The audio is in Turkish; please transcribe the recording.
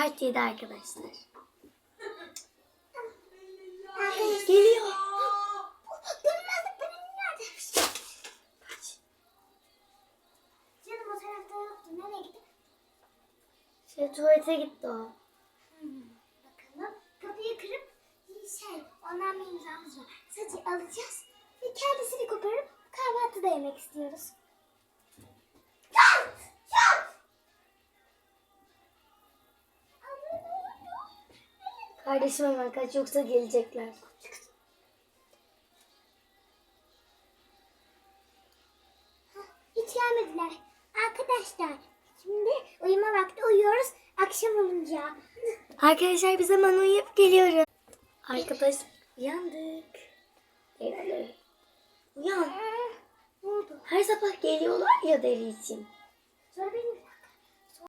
Part 7 arkadaşlar. Geliyor. Şey tuvalete gitti o. Hmm, bakalım. Kapıyı kırıp şey, ondan bir imzamız var. Saçı alacağız ve kendisini koparıp kahvaltıda yemek istiyoruz. Kardeşim hemen kaç yoksa gelecekler. Hiç gelmediler. Arkadaşlar şimdi uyuma vakti uyuyoruz. Akşam olunca. Arkadaşlar biz hemen uyuyup geliyoruz. Arkadaş uyandık. Uyan. Ne oldu? Her sabah geliyorlar ya deri için. Sonra benim